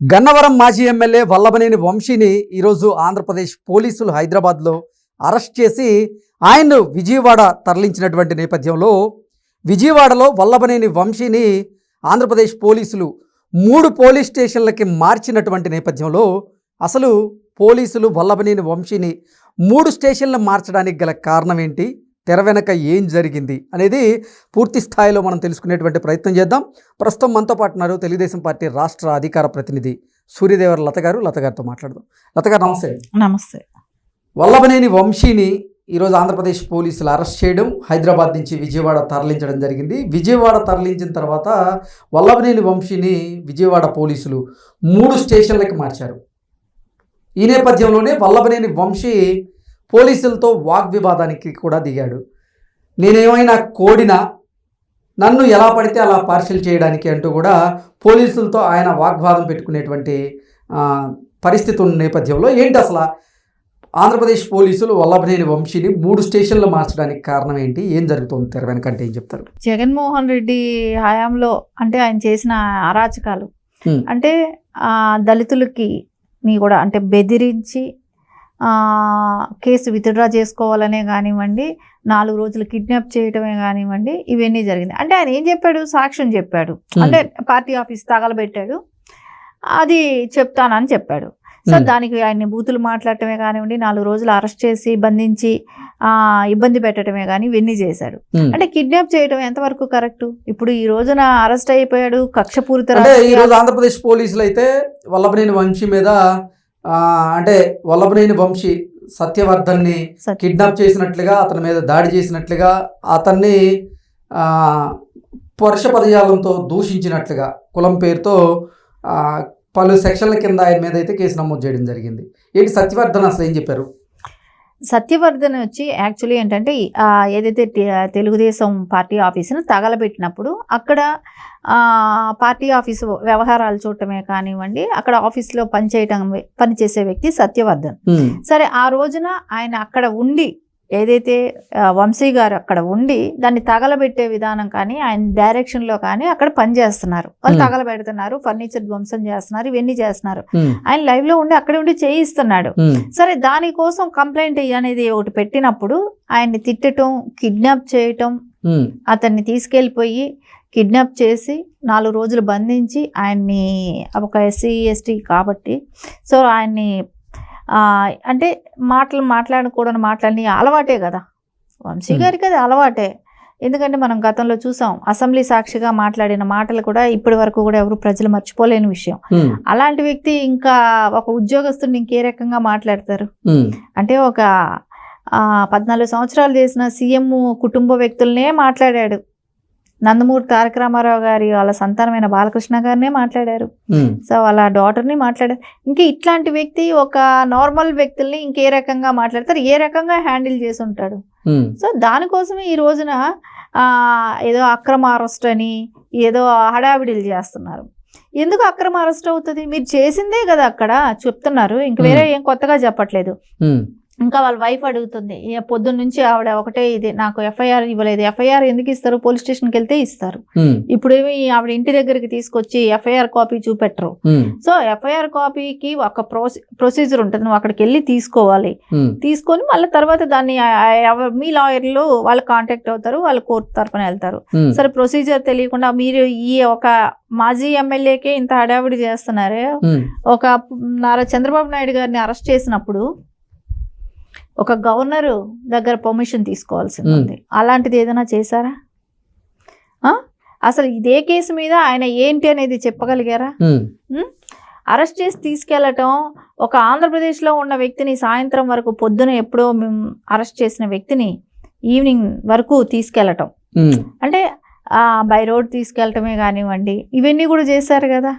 గన్నవరం మాజీ ఎమ్మెల్యే వల్లభనేని వంశీని ఈరోజు ఆంధ్రప్రదేశ్ పోలీసులు హైదరాబాద్లో అరెస్ట్ చేసి ఆయన్ను విజయవాడ తరలించినటువంటి నేపథ్యంలో విజయవాడలో వల్లభనేని వంశీని ఆంధ్రప్రదేశ్ పోలీసులు మూడు పోలీస్ స్టేషన్లకి మార్చినటువంటి నేపథ్యంలో అసలు పోలీసులు వల్లభనేని వంశీని మూడు స్టేషన్లు మార్చడానికి గల కారణం ఏంటి? తెర వెనక ఏం జరిగింది అనేది పూర్తి స్థాయిలో మనం తెలుసుకునేటువంటి ప్రయత్నం చేద్దాం. ప్రస్తుతం మనతో పాటు ఉన్నారు తెలుగుదేశం పార్టీ రాష్ట్ర అధికార ప్రతినిధి సూర్యదేవర లత గారు. లత గారితో మాట్లాడదాం. లత గారు నమస్తే. నమస్తే. వల్లభనేని వంశీని ఈరోజు ఆంధ్రప్రదేశ్ పోలీసులు అరెస్ట్ చేయడం హైదరాబాద్ నుంచి విజయవాడ తరలించడం జరిగింది. విజయవాడ తరలించిన తర్వాత వల్లభనేని వంశీని విజయవాడ పోలీసులు మూడు స్టేషన్లకి మార్చారు. ఈ నేపథ్యంలోనే వల్లభనేని వంశీ పోలీసులతో వాగ్వివాదానికి కూడా దిగాడు. నేనేమైనా కోడినా నన్ను ఎలా పడితే అలా పార్షల్ చేయడానికి అంటూ కూడా పోలీసులతో ఆయన వాగ్వాదం పెట్టుకునేటువంటి పరిస్థితి ఉన్న నేపథ్యంలో ఏంటి అసలు? ఆంధ్రప్రదేశ్ పోలీసులు వల్లభనేని వంశీని మూడు స్టేషన్లు మార్చడానికి కారణం ఏంటి? ఏం జరుగుతుంది? తెర వెనకంటే ఏం చెప్తారు? జగన్మోహన్ రెడ్డి హయాంలో అంటే ఆయన చేసిన అరాచకాలు. అంటే దళితులకి ని కూడా అంటే బెదిరించి కేసు విత్డ్రా చేసుకోవాలనే కానివ్వండి నాలుగు రోజులు కిడ్నాప్ చేయటమే కానివ్వండి ఇవన్నీ జరిగింది. అంటే ఆయన ఏం చెప్పాడు? సాక్ష్యం చెప్పాడు. అంటే పార్టీ ఆఫీస్ తగలబెట్టాడు. అది చెప్తానని చెప్పాడు. సో. దానికి ఆయన్ని బూతులు మాట్లాడటమే కానివ్వండి నాలుగు రోజులు అరెస్ట్ చేసి బంధించి ఆ, ఇబ్బంది పెట్టడమే కానీ ఇవన్నీ చేశాడు. అంటే కిడ్నాప్ చేయడం ఎంతవరకు కరెక్ట్? ఇప్పుడు ఈ రోజున అరెస్ట్ అయిపోయాడు కక్షపూరిత ఈరోజు ఆంధ్రప్రదేశ్ పోలీసులు అయితే వల్లభనేని వంశీ మీద అంటే వల్లభనేని వంశీ సత్యవర్ధన్ని సత్య- కిడ్నాప్ చేసినట్లుగా అతని మీద దాడి చేసినట్లుగా అతన్ని పరుష పదజాలంతో దూషించినట్లుగా కులం పేరుతో పలు సెక్షన్ల కింద ఆయన మీద అయితే కేసు నమోదు చేయడం జరిగింది. ఏంటి సత్యవర్ధన్ అసలు ఏం చెప్పారు? సత్యవర్ధన్ వచ్చి యాక్చువల్లీ ఏంటంటే ఏదైతే తెలుగుదేశం పార్టీ ఆఫీసును తగలబెట్టినప్పుడు అక్కడ ఆ, పార్టీ ఆఫీసు వ్యవహారాలు చూడటమే కానివ్వండి అక్కడ ఆఫీస్లో పనిచేయటం పనిచేసే వ్యక్తి సత్యవర్ధన్. సరే ఆ రోజున ఆయన అక్కడ ఉండి ఏదైతే వంశీ గారు అక్కడ ఉండి దాన్ని తగలబెట్టే విధానం కానీ ఆయన డైరెక్షన్లో కానీ అక్కడ పనిచేస్తున్నారు వాళ్ళు Hmm. తగలబెడుతున్నారు ఫర్నిచర్ ధ్వంసం చేస్తున్నారు ఇవన్నీ చేస్తున్నారు. ఆయన లైవ్లో ఉండి అక్కడే ఉండి చేయిస్తున్నాడు. సరే దానికోసం కంప్లైంట్ అనేది ఒకటి పెట్టినప్పుడు ఆయన్ని తిట్టడం కిడ్నాప్ చేయటం అతన్ని తీసుకెళ్ళిపోయి కిడ్నాప్ చేసి నాలుగు రోజులు బంధించి ఆయన్ని ఒక ఎస్సీ ఎస్టీ కాబట్టి సో ఆయన్ని అంటే మాటలు మాట్లాడకూడని మాటలన్నీ అలవాటే కదా. వంశీ. గారికి అది అలవాటే. ఎందుకంటే మనం గతంలో చూసాం అసెంబ్లీ సాక్షిగా మాట్లాడిన మాటలు కూడా ఇప్పటి వరకు కూడా ఎవరు ప్రజలు మర్చిపోలేని విషయం. అలాంటి వ్యక్తి ఇంకా ఒక ఉద్యోగస్తుడిని ఇంకే రకంగా మాట్లాడతారు. అంటే ఒక పద్నాలుగు సంవత్సరాలు చేసిన సీఎం కుటుంబ వ్యక్తులనే మాట్లాడాడు. నందమూరి తారక రామారావు గారి వాళ్ళ సంతానమైన బాలకృష్ణ గారినే మాట్లాడారు. సో వాళ్ళ డాటర్ని మాట్లాడారు. ఇంకా ఇట్లాంటి వ్యక్తి ఒక నార్మల్ వ్యక్తుల్ని ఇంకే రకంగా మాట్లాడతారు. ఏ రకంగా హ్యాండిల్ చేసి ఉంటాడు సో దానికోసమే ఈ రోజున ఆ, ఏదో అక్రమ అరెస్ట్ అని ఏదో హడావిడిలు చేస్తున్నారు. ఎందుకు అక్రమ అరెస్ట్ అవుతుంది? మీరు చేసిందే కదా అక్కడ చెప్తున్నారు. ఇంక వేరే ఏం కొత్తగా చెప్పట్లేదు. ఇంకా వాళ్ళ వైఫ్ అడుగుతుంది "ఏ పొద్దున్న నుంచి ఆవిడ ఒకటే ఇది నాకు ఎఫ్ఐఆర్ ఇవ్వలేదు. ఎఫ్ఐఆర్ ఎందుకు ఇస్తారు? పోలీస్ స్టేషన్కి వెళ్తే ఇస్తారు. ఉమ్, ఇప్పుడేమి ఆవిడ ఇంటి దగ్గరికి తీసుకొచ్చి ఎఫ్ఐఆర్ కాపీ చూపెట్టరు. సో ఎఫ్ఐఆర్ కాపీకి ఒక ప్రొసీ ప్రొసీజర్ ఉంటుంది. నువ్వు అక్కడికి వెళ్ళి తీసుకోవాలి. తీసుకొని మళ్ళీ తర్వాత దాన్ని మీ లాయర్లు వాళ్ళు కాంటాక్ట్ అవుతారు వాళ్ళు కోర్టు తరపున వెళ్తారు. సరే ప్రొసీజర్ తెలియకుండా మీరు ఈ ఒక మాజీ ఎమ్మెల్యేకే ఇంత హడావిడి చేస్తున్నారే? ఒక నారా చంద్రబాబు నాయుడు గారిని అరెస్ట్ చేసినప్పుడు ఒక గవర్నర్ దగ్గర పర్మిషన్ తీసుకోవాల్సింది. ఉంది అలాంటిది ఏదైనా చేశారా? ఆ? అసలు ఇదే కేసు మీద ఆయన ఏంటి అనేది చెప్పగలిగారా? అరెస్ట్ చేసి తీసుకెళ్ళటం ఒక ఆంధ్రప్రదేశ్లో ఉన్న వ్యక్తిని సాయంత్రం వరకు పొద్దున ఎప్పుడో మేము అరెస్ట్ చేసిన వ్యక్తిని ఈవినింగ్ వరకు తీసుకెళ్ళటం అంటే బై రోడ్ తీసుకెళ్ళటమే కానివ్వండి ఇవన్నీ కూడా చేశారు కదా?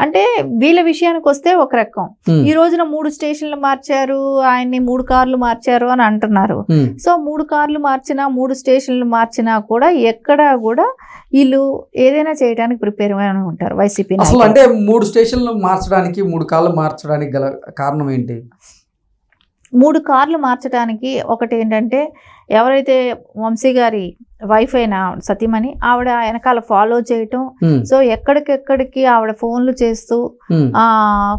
అంటే వీళ్ళ విషయానికి వస్తే ఒక రకం. ఈ రోజున మూడు స్టేషన్లు మార్చారు ఆయన్ని మూడు కార్లు మార్చారు అని అంటున్నారు. సో మూడు కార్లు మార్చినా మూడు స్టేషన్లు మార్చినా కూడా ఎక్కడా కూడా వీళ్ళు ఏదైనా చేయడానికి ప్రిపేర్ అయిన ఉంటారు. వైసీపీ అసలు అంటే మూడు స్టేషన్లు మార్చడానికి మూడు కాళ్ళు మార్చడానికి గల కారణం ఏంటి? మూడు కార్లు మార్చడానికి ఒకటి ఏంటంటే ఎవరైతే వంశీ గారి వైఫ్ అయిన సతీమణి ఆవిడ వెనకాల ఫాలో చేయటం. సో ఎక్కడికెక్కడికి ఆవిడ ఫోన్లు చేస్తూ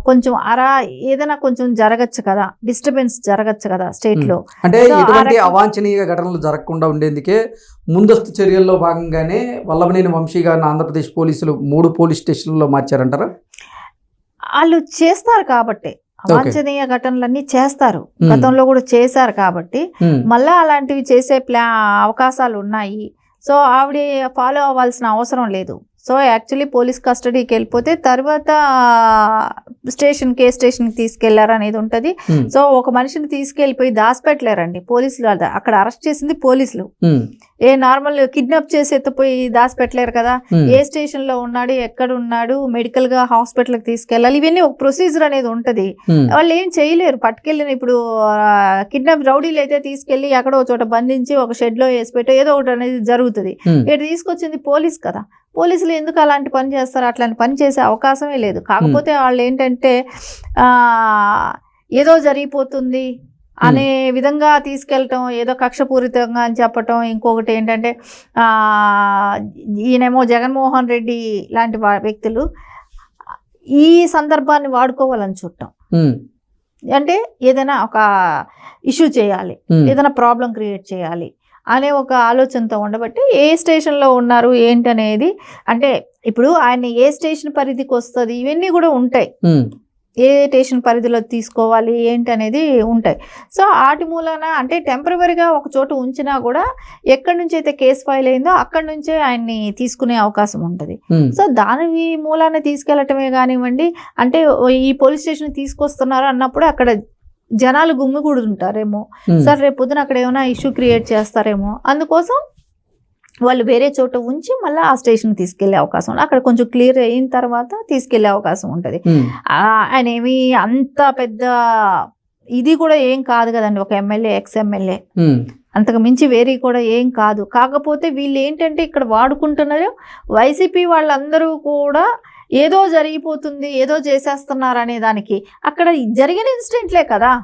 కొంచెం అరా ఏదైనా కొంచెం జరగచ్చు కదా డిస్టర్బెన్స్ జరగచ్చు కదా స్టేట్లో. అంటే అవాంఛనీయ ఘటనలు జరగకుండా ఉండేందుకే ముందస్తు చర్యల్లో భాగంగానే వల్లభనేని వంశీ గారిని ఆంధ్రప్రదేశ్ పోలీసులు మూడు పోలీస్ స్టేషన్లలో మార్చారంటారా? వాళ్ళు చేస్తారు కాబట్టి. అవాంఛనీయ ఘటనలన్నీ చేస్తారు. గతంలో కూడా చేశారు కాబట్టి మళ్ళా అలాంటివి చేసే ప్లా అవకాశాలు ఉన్నాయి సో ఆవిడ ఫాలో అవ్వాల్సిన అవసరం లేదు. సో యాక్చువల్లీ పోలీస్ కస్టడీకి వెళ్ళిపోతే తర్వాత స్టేషన్ కే స్టేషన్కి తీసుకెళ్ళారు అనేది ఉంటుంది. ఉమ్, సో ఒక మనిషిని తీసుకెళ్ళిపోయి దాచిపెట్టలేరండి పోలీసులు అక్కడ అరెస్ట్ చేసింది పోలీసులు. ఉమ్, ఏ నార్మల్ కిడ్నాప్ చేసి ఎత్తుపోయి దాచిపెట్టలేరు కదా. ఉమ్, ఏ స్టేషన్లో ఉన్నాడు ఎక్కడ ఉన్నాడు మెడికల్గా హాస్పిటల్కి తీసుకెళ్ళాలి ఇవన్నీ ఒక ప్రొసీజర్ అనేది ఉంటది. వాళ్ళు ఏం చేయలేరు. పట్టుకెళ్ళిన ఇప్పుడు కిడ్నాప్ రౌడీలు అయితే తీసుకెళ్ళి ఎక్కడో చోట బంధించి ఒక షెడ్లో వేసి పెట్టో ఏదో ఒకటి అనేది జరుగుతుంది. ఇక్కడ తీసుకొచ్చింది పోలీస్ కదా. పోలీసులు ఎందుకు అలాంటి పని చేస్తారు? అట్లాంటి పని చేసే అవకాశమే లేదు. కాకపోతే వాళ్ళు ఏంటంటే ఏదో జరిగిపోతుంది అనే విధంగా తీసుకెళ్ళటం ఏదో కక్షపూరితంగా అని చెప్పటం ఇంకొకటి ఏంటంటే ఈయనేమో జగన్మోహన్ రెడ్డి లాంటి వ్యక్తులు ఈ సందర్భాన్ని వాడుకోవాలని చూడటం. ఉమ్, అంటే ఏదైనా ఒక ఇష్యూ చేయాలి. ఏదైనా ప్రాబ్లం క్రియేట్ చేయాలి. అనే ఒక ఆలోచనతో ఉండబట్టి ఏ స్టేషన్లో ఉన్నారు ఏంటి అనేది అంటే ఇప్పుడు ఆయన ఏ స్టేషన్ పరిధికి వస్తుంది ఇవన్నీ కూడా ఉంటాయి. ఏ స్టేషన్ పరిధిలో తీసుకోవాలి ఏంటి అనేది ఉంటాయి. సో వాటి మూలాన అంటే టెంపరీగా ఒక చోట ఉంచినా కూడా ఎక్కడి నుంచి అయితే కేసు ఫైల్ అయిందో అక్కడి నుంచే ఆయన్ని తీసుకునే అవకాశం ఉంటుంది. సో దాని మూలాన తీసుకెళ్ళటమే కానివ్వండి అంటే ఈ పోలీస్ స్టేషన్ తీసుకొస్తున్నారు అన్నప్పుడు అక్కడ జనాలు గుమ్మిగూడుతుంటారేమో ఉమ్, సార్ రేపు పొద్దున అక్కడ ఏమైనా ఇష్యూ క్రియేట్ చేస్తారేమో. అందుకోసం వాళ్ళు వేరే చోట ఉంచి మళ్ళీ ఆ స్టేషన్కి తీసుకెళ్ళే అవకాశం ఉంది. అక్కడ కొంచెం క్లియర్ అయిన తర్వాత తీసుకెళ్ళే అవకాశం ఉంటుంది. ఆయన ఏమి అంత పెద్ద ఇది కూడా ఏం కాదు కదండి. ఒక ఎమ్మెల్యే ఎక్స్ ఎమ్మెల్యే అంతకు మించి వేరే కూడా ఏం కాదు. కాకపోతే వీళ్ళు ఏంటంటే ఇక్కడ వాడుకుంటున్నారు. వైసీపీ వాళ్ళందరూ కూడా ఏదో జరిగిపోతుంది ఏదో చేసేస్తున్నారు అనే దానికి. అక్కడ జరిగిన ఇన్సిడెంట్లే కదా.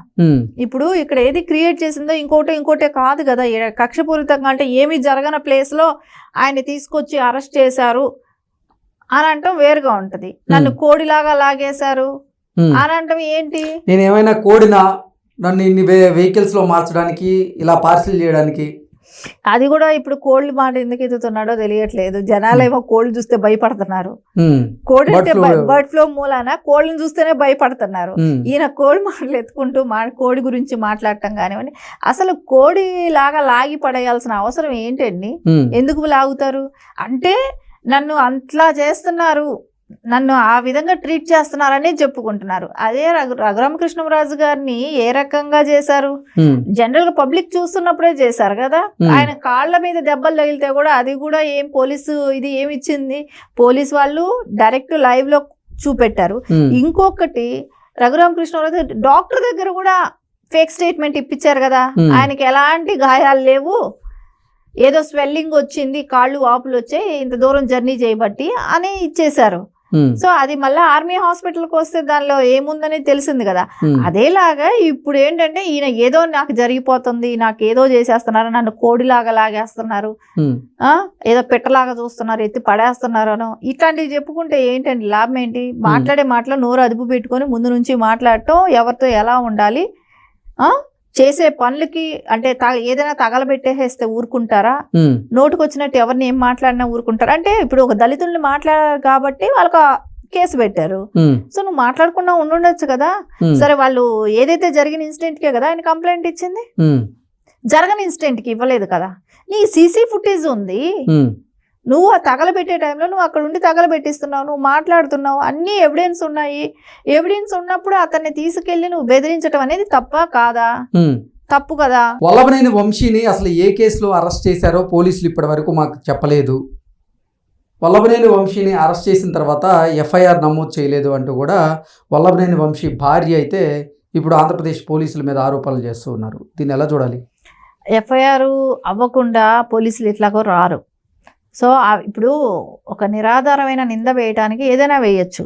ఇప్పుడు ఇక్కడ ఏది క్రియేట్ చేసిందో ఇంకోటి ఇంకోటే కాదు కదా. కక్షపూరితంగా అంటే ఏమీ జరగని ప్లేస్లో ఆయన తీసుకొచ్చి అరెస్ట్ చేశారు అని అంటాం వేరుగా ఉంటుంది. నన్ను కోడిలాగా లాగేశారు. అని అంటాం ఏంటి? నేను ఏమైనా కోడినా నన్ను ఇన్ని వెహికల్స్లో మార్చడానికి ఇలా పార్సిల్ చేయడానికి అది కూడా ఇప్పుడు కోళ్ళు మాట ఎందుకు ఎత్తుతున్నాడో తెలియట్లేదు. జనాలేమో కోళ్ళు చూస్తే భయపడుతున్నారు. కోడి Bird అంటే. బర్డ్ ఫ్లో మూలాన కోళ్ళని చూస్తేనే భయపడుతున్నారు. ఉమ్, ఈయన కోడి మాటలు ఎత్తుకుంటూ మా కోడి గురించి మాట్లాడటం కానివ్వండి అసలు కోడి లాగా లాగి పడేయాల్సిన అవసరం ఏంటండి? ఎందుకు లాగుతారు? అంటే నన్ను అంతలా చేస్తున్నారు. నన్ను ఆ విధంగా ట్రీట్ చేస్తున్నారని చెప్పుకుంటున్నారు. అదే రఘు రఘురామకృష్ణరాజు గారిని ఏ రకంగా చేశారు? జనరల్గా పబ్లిక్ చూస్తున్నప్పుడే చేశారు కదా? ఆయన కాళ్ళ మీద దెబ్బలు తగిలితే కూడా అది కూడా ఏం పోలీసు ఇది ఏమి ఇచ్చింది? పోలీస్ వాళ్ళు డైరెక్ట్ లైవ్లో చూపెట్టారు ఇంకొకటి రఘురామకృష్ణరాజు డాక్టర్ దగ్గర కూడా ఫేక్ స్టేట్మెంట్ ఇప్పించారు కదా. ఆయనకి ఎలాంటి గాయాలు లేవు. ఏదో స్వెల్లింగ్ వచ్చింది కాళ్ళు వాపులు వచ్చాయి ఇంత దూరం జర్నీ చేయబట్టి అని ఇచ్చేశారు. సో అది మళ్ళీ ఆర్మీ హాస్పిటల్కి వస్తే దానిలో ఏముందని తెలిసింది కదా. ఉమ్, అదేలాగా ఇప్పుడు ఏంటంటే ఈయన ఏదో నాకు జరిగిపోతుంది నాకు ఏదో చేసేస్తున్నారు నన్ను కోడిలాగా లాగేస్తున్నారు ఆ ఏదో పెట్టలాగా చూస్తున్నారు ఎత్తి పడేస్తున్నారు అనో ఇట్లాంటివి చెప్పుకుంటే ఏంటండి లాభం ఏంటి? మాట్లాడే మాటలో నోరు అదుపు పెట్టుకొని ముందు నుంచి మాట్లాడటం ఎవరితో ఎలా ఉండాలి? ఆ? చేసే పనులకి అంటే ఏదైనా తగలబెట్టేసేస్తే ఊరుకుంటారా? నోటుకు వచ్చినట్టు ఎవరిని ఏం మాట్లాడినా ఊరుకుంటారా? అంటే ఇప్పుడు ఒక దళితుల్ని మాట్లాడారు కాబట్టి వాళ్ళకి కేసు పెట్టారు. సో నువ్వు మాట్లాడకుండా ఉండుండొచ్చు కదా? సరే వాళ్ళు ఏదైతే జరిగిన ఇన్సిడెంట్కే కదా ఆయన కంప్లైంట్ ఇచ్చింది? జరగని ఇన్సిడెంట్కి ఇవ్వలేదు కదా? నీ సీసీ ఫుటేజ్ ఉంది. నువ్వు ఆ తగలబెట్టే టైంలో నువ్వు అక్కడ ఉండి తగలబెట్టిస్తున్నావు నువ్వు మాట్లాడుతున్నావు అన్ని ఎవిడెన్స్ ఉన్నాయి. ఎవిడెన్స్ ఉన్నప్పుడు అతన్ని తీసుకెళ్ళి నువ్వు బెదిరించడం అనేది తప్ప కాదా. తప్పు కదా? వల్లభనేని వంశీని అసలు ఏ కేసులో అరెస్ట్ చేశారో పోలీసులు ఇప్పటి వరకు మాకు చెప్పలేదు. వల్లభనేని వంశీని అరెస్ట్ చేసిన తర్వాత ఎఫ్ఐఆర్ నమోదు చేయలేదు అంటూ కూడా వల్లభనేని వంశీ భార్య అయితే ఇప్పుడు ఆంధ్రప్రదేశ్ పోలీసుల మీద ఆరోపణలు చేస్తూ ఉన్నారు. దీన్ని ఎలా చూడాలి? ఎఫ్ఐఆర్ అవ్వకుండా పోలీసులు ఇట్లాగో రారు. సో ఇప్పుడు ఒక నిరాధారమైన నింద వేయటానికి ఏదైనా వేయచ్చు.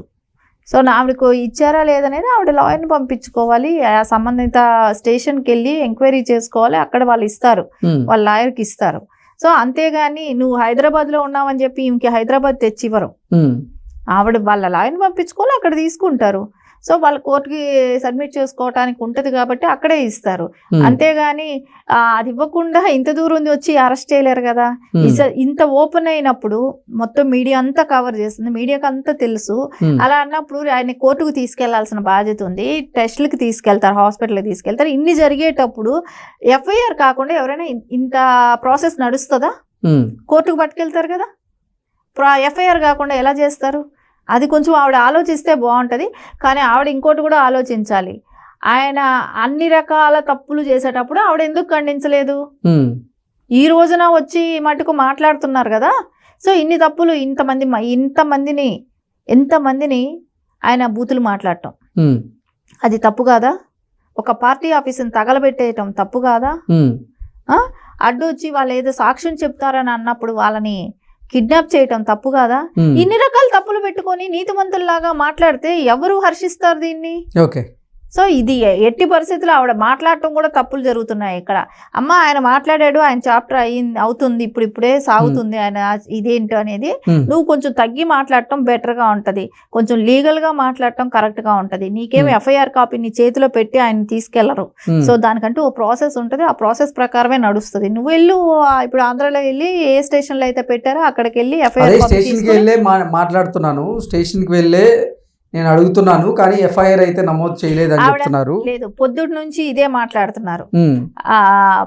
సో ఆవిడకు ఇచ్చారా లేదనేది ఆవిడ లాయర్ని పంపించుకోవాలి. ఆ సంబంధిత స్టేషన్కి వెళ్ళి ఎంక్వైరీ చేసుకోవాలి. అక్కడ వాళ్ళు ఇస్తారు. వాళ్ళ లాయర్కి ఇస్తారు. సో అంతేగాని నువ్వు హైదరాబాద్లో ఉన్నావని చెప్పి ఇంక హైదరాబాద్ తెచ్చి ఇవ్వరు ఉమ్, ఆవిడ వాళ్ళ లాయర్ని పంపించుకోవాలి. అక్కడ తీసుకుంటారు. సో వాళ్ళ కోర్టుకి సబ్మిట్ చేసుకోవటానికి ఉంటుంది కాబట్టి అక్కడే ఇస్తారు. అంతేగాని అది ఇవ్వకుండా ఇంత దూరం వచ్చి అరెస్ట్ చేయలేరు కదా. ఇంత ఓపెన్ అయినప్పుడు మొత్తం మీడియా అంతా కవర్ చేస్తుంది. మీడియాకి అంతా తెలుసు. అలా అన్నప్పుడు ఆయన కోర్టుకు తీసుకెళ్ళాల్సిన బాధ్యత ఉంది. టెస్టులకి తీసుకెళ్తారు హాస్పిటల్కి తీసుకెళ్తారు. ఇన్ని జరిగేటప్పుడు ఎఫ్ఐఆర్ కాకుండా ఎవరైనా ఇంత ప్రాసెస్ నడుస్తుందా? కోర్టుకు పట్టుకెళ్తారు కదా. ఎఫ్ఐఆర్ కాకుండా ఎలా చేస్తారు? అది కొంచెం ఆవిడ ఆలోచిస్తే బాగుంటుంది. కానీ ఆవిడ ఇంకోటి కూడా ఆలోచించాలి. ఆయన అన్ని రకాల తప్పులు చేసేటప్పుడు ఆవిడ ఎందుకు ఖండించలేదు? ఈ రోజున వచ్చి మటుకు మాట్లాడుతున్నారు కదా. సో ఇన్ని తప్పులు ఇంతమంది ఇంతమందిని ఎంతమందిని ఆయన బూతులు మాట్లాడటం. అది తప్పు కాదా? ఒక పార్టీ ఆఫీసుని తగలబెట్టేయటం తప్పు కాదా? అడ్డు వచ్చి వాళ్ళు ఏదో సాక్ష్యం చెప్తారని అన్నప్పుడు వాళ్ళని కిడ్నాప్ చేయటం తప్పు కాదా. ఇన్ని రకాల పెట్టుకొని నీతిమంతుల్లాగా మాట్లాడితే ఎవరు హర్షిస్తారు దీన్ని? ఓకే. సో ఇది ఎట్టి పరిస్థితుల్లో ఆవిడ మాట్లాడటం కూడా తప్పులు జరుగుతున్నాయి ఇక్కడ. అమ్మ ఆయన మాట్లాడాడు ఆయన చాప్టర్ అయ్యింది అవుతుంది ఇప్పుడు ఇప్పుడే సాగుతుంది ఆయన ఇదేంటో అనేది నువ్వు కొంచెం తగ్గి మాట్లాడటం బెటర్గా ఉంటుంది. కొంచెం లీగల్గా మాట్లాడటం కరెక్ట్గా ఉంటుంది. నీకేమి. ఎఫ్ఐఆర్ కాపీ నీ చేతిలో పెట్టి ఆయన తీసుకెళ్ళరు. సో దానికంటూ ఓ ప్రాసెస్ ఉంటుంది. ఆ ప్రాసెస్ ప్రకారమే నడుస్తుంది. నువ్వు వెళ్ళు ఇప్పుడు ఆంధ్రాలో వెళ్ళి ఏ స్టేషన్లో అయితే పెట్టారో అక్కడికి వెళ్ళి ఎఫ్ఐఆర్ మాట్లాడుతున్నాను. స్టేషన్కి వెళ్ళే నేను అడుగుతున్నాను కానీ ఎఫ్ఐఆర్ అయితే నమోదు చేయలేదని చెప్తున్నారు. లేదు పొద్దుటి నుంచి ఇదే మాట్లాడుతున్నారు. ఆ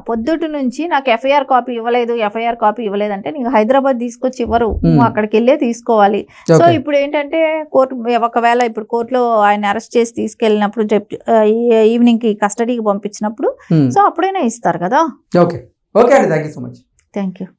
పొద్దుటి నుంచి నాకు ఎఫ్ఐఆర్ కాపీ ఇవ్వలేదు ఎఫ్ఐఆర్ కాపీ ఇవ్వలేదు అంటే నీకు హైదరాబాద్ తీసుకొచ్చి ఇవ్వరు నువ్వు అక్కడికి వెళ్ళే తీసుకోవాలి. సో ఇప్పుడు ఏంటంటే కోర్టు ఒకవేళ ఇప్పుడు కోర్టులో ఆయన అరెస్ట్ చేసి తీసుకెళ్ళినప్పుడు ఈవినింగ్కి కస్టడీకి పంపించినప్పుడు సో అప్పుడైనా ఇస్తారు కదా? ఓకే. ఓకే అండి. Thank you so much. Thank you